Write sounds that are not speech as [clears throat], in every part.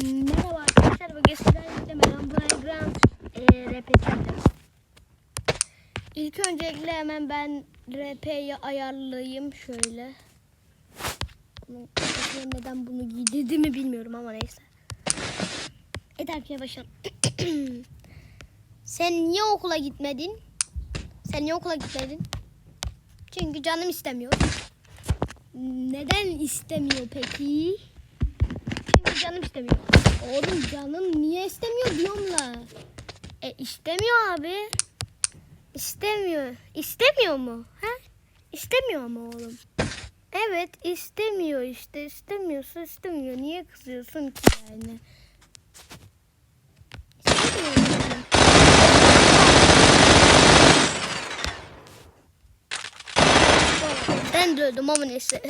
Merhaba arkadaşlar. Bugün sizlerle Megan Playground e, RP çekeceğiz. İlk öncelikle hemen ben RP'yi ayarlayayım şöyle. Neden bunu giydirdiğimi bilmiyorum ama neyse. Evet arkadaşlar başlayalım. [clears throat] Sen niye okula gitmedin? Sen niye okula gitmedin? Çünkü canım istemiyor. Neden istemiyor peki? Canım istemiyor. Oğlum canım niye istemiyor diyorum la. E istemiyor abi. İstemiyor. İstemiyor mu? Ha? İstemiyor mu oğlum? Evet istemiyor işte. istemiyorsa istemiyor. Niye kızıyorsun ki yani. Ben de öldüm ama neyse.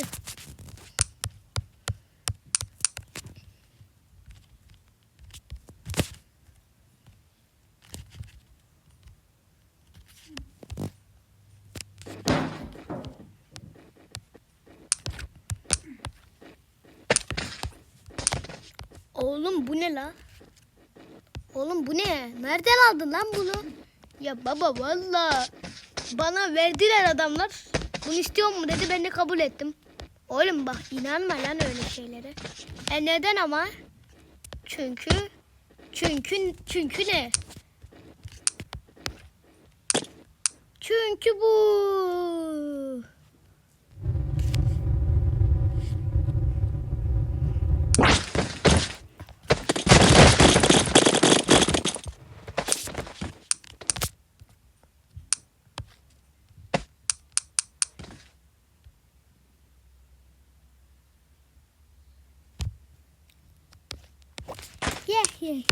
Oğlum bu ne la? Oğlum bu ne? Nereden aldın lan bunu? Ya baba valla bana verdiler adamlar. Bunu istiyor mu dedi ben de kabul ettim. Oğlum bak inanma lan öyle şeylere. E neden ama? Çünkü çünkü çünkü ne? Çünkü bu.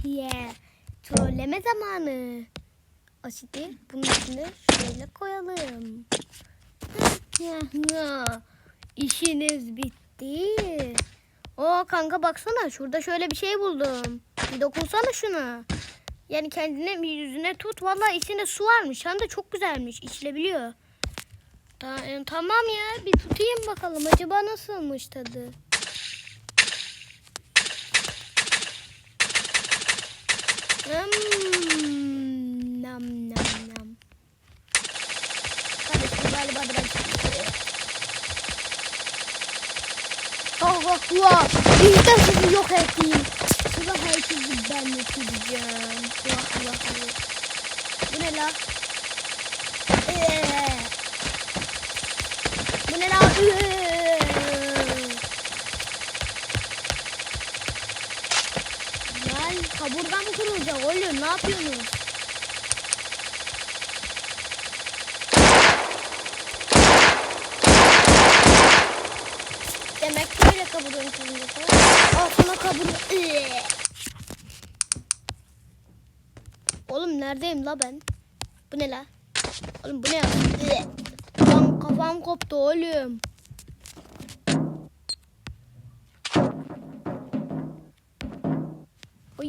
Ye. Trolleme zamanı. Asiti bunun içine şöyle koyalım. Ya, ya. İşiniz bitti. O kanka baksana şurada şöyle bir şey buldum. Bir dokunsana şuna. Yani kendine yüzüne tut. Vallahi içinde su varmış. Hem de çok güzelmiş. İçilebiliyor. Ta- e, tamam ya bir tutayım bakalım. Acaba nasılmış tadı? Hmm, nam nam nam. Kardeşim galiba biraz Oh oh oh. İşte sizi yok ettim. Sıra herkesi ben getireceğim. Vah vah vah. Bu ne la? Ee. Bu ne la? Ee. Lan kaburgam kırılacak oğlum ne yapıyorsunuz? Demek ki öyle kaburgam kırılacak ha? Al sana kaburga. Oğlum neredeyim la ben? Bu ne la? Oğlum bu ne ya? Lan kafam koptu oğlum.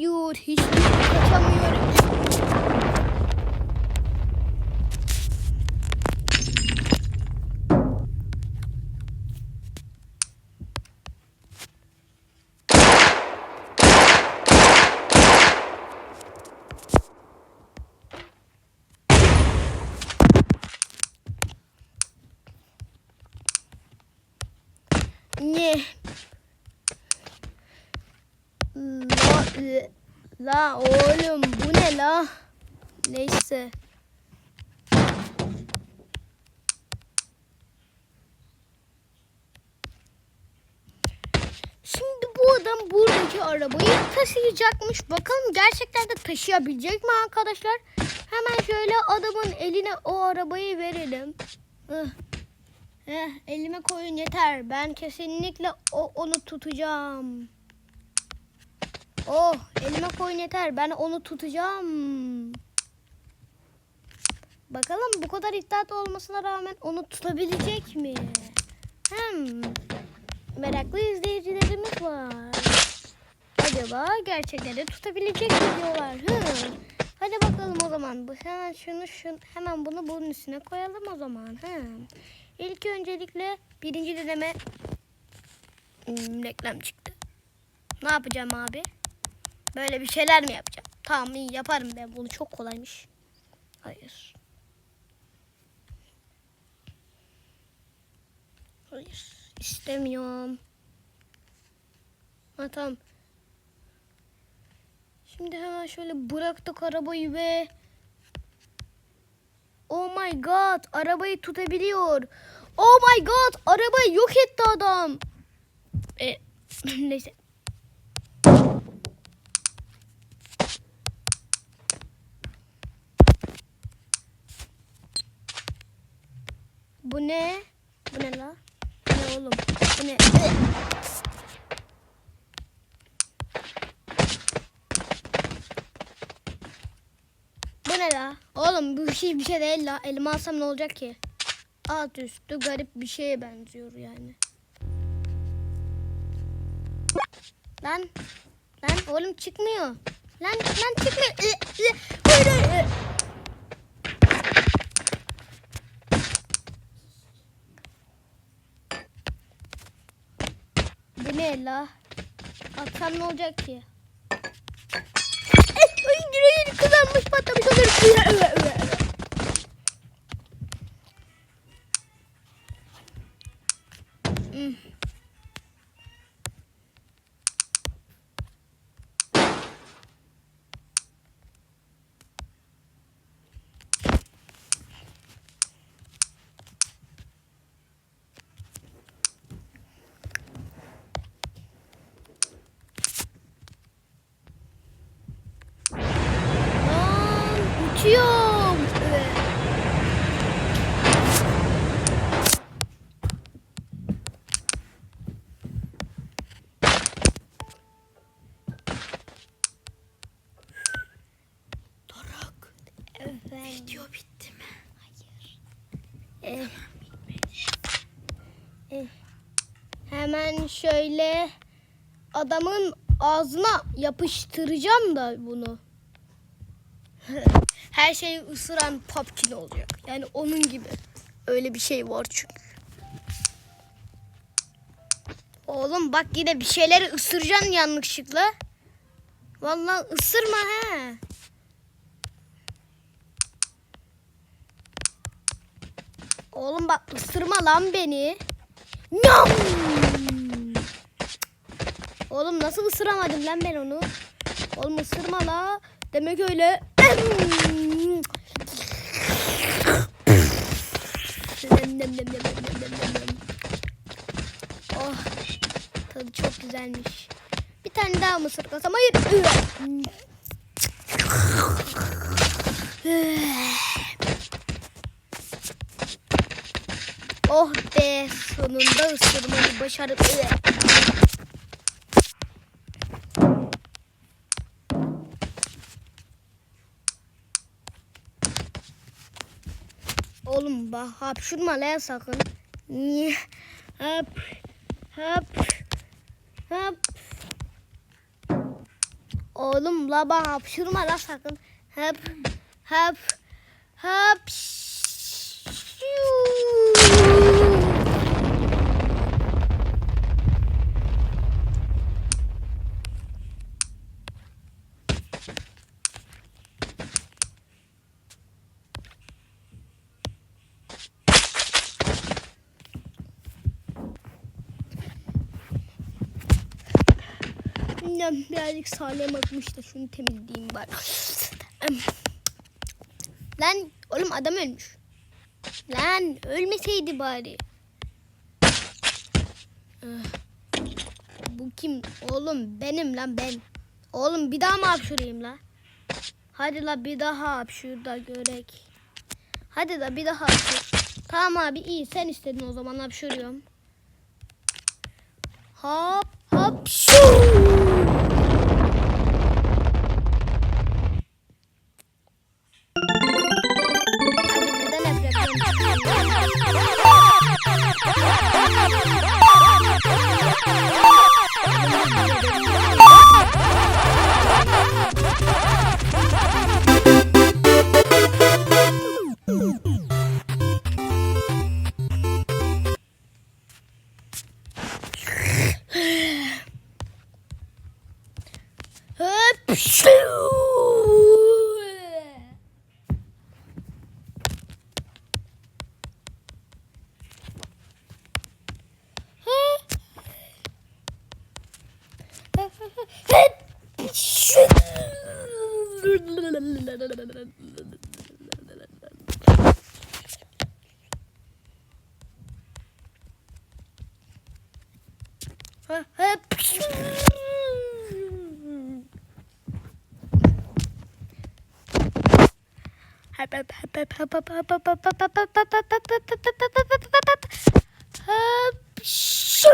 Hayır hiç kaçamıyorum. Ne? La, la oğlum bu ne la? Neyse. Şimdi bu adam buradaki arabayı taşıyacakmış. Bakalım gerçekten de taşıyabilecek mi arkadaşlar? Hemen şöyle adamın eline o arabayı verelim. Eh, elime koyun yeter. Ben kesinlikle o, onu tutacağım. Oh elime koyun yeter. Ben onu tutacağım. Bakalım bu kadar iddialı olmasına rağmen onu tutabilecek mi? Hmm. Meraklı izleyicilerimiz var. Acaba gerçekten de tutabilecek mi diyorlar. Hmm. Hadi bakalım o zaman. Bu hemen şunu şun hemen bunu bunun üstüne koyalım o zaman. Hmm. İlk öncelikle birinci deneme hmm, reklam çıktı. Ne yapacağım abi? Böyle bir şeyler mi yapacağım? Tamam iyi yaparım ben bunu çok kolaymış. Hayır. Hayır istemiyorum. Ha tamam. Şimdi hemen şöyle bıraktık arabayı ve Oh my god arabayı tutabiliyor. Oh my god arabayı yok etti adam. E, [laughs] neyse. Bu ne? Bu ne la? Bu ne oğlum? Bu ne? Bu ne la? Oğlum bu şey bir şey değil la. Elime alsam ne olacak ki? Alt üstü garip bir şeye benziyor yani. Lan. Lan oğlum çıkmıyor. Lan lan çıkmıyor. Ü, hayır. Bu ne olacak ki? Eh, Ay yüreğini kızarmış patlamış olur. Hmm. Lan uçuyorum. Doruk, Efendim. video bitti mi? Eh. Eh. Hemen şöyle adamın ağzına yapıştıracağım da bunu. [laughs] Her şeyi ısıran popkin olacak. Yani onun gibi. Öyle bir şey var çünkü. Oğlum bak yine bir şeyleri ısıracaksın yanlışlıkla. Vallahi ısırma he. Oğlum bak ısırma lan beni. Nyam! Oğlum nasıl ısıramadım lan ben onu? Oğlum ısırma la. Demek öyle. Oh. Tadı çok güzelmiş. Bir tane daha mı ısırgasam? Hayır. Oh be sonunda ısırmayı başarıp Oğlum bak hapşurma lan sakın. Niye? Hap hap hap. Oğlum la bak hapşurma la sakın. Hap hap hap. Bilmem birazcık salem akmış da şunu temizleyeyim bari. Lan oğlum adam ölmüş. Lan ölmeseydi bari. Ah. Bu kim? Oğlum benim lan ben. Oğlum bir daha mı hapşurayım la? Hadi la bir daha hapşur da görek. Hadi la bir daha hapşur. Tamam abi iyi sen istedin o zaman hapşuruyorum. Hop hop şuu. Hapşu!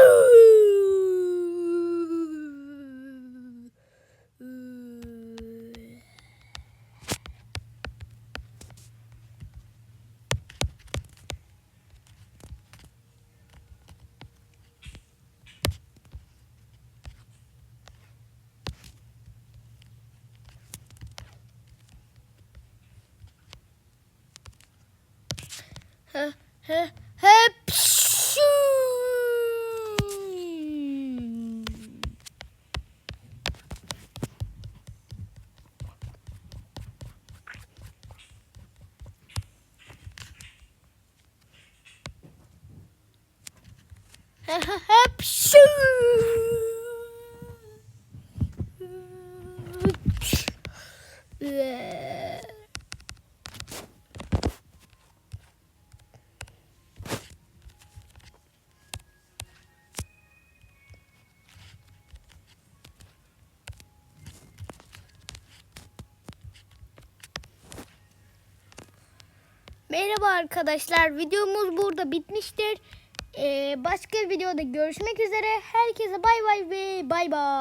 He, Shoo! pşşu. He. Merhaba arkadaşlar. Videomuz burada bitmiştir. Ee, başka videoda görüşmek üzere. Herkese bay bay ve bay bay.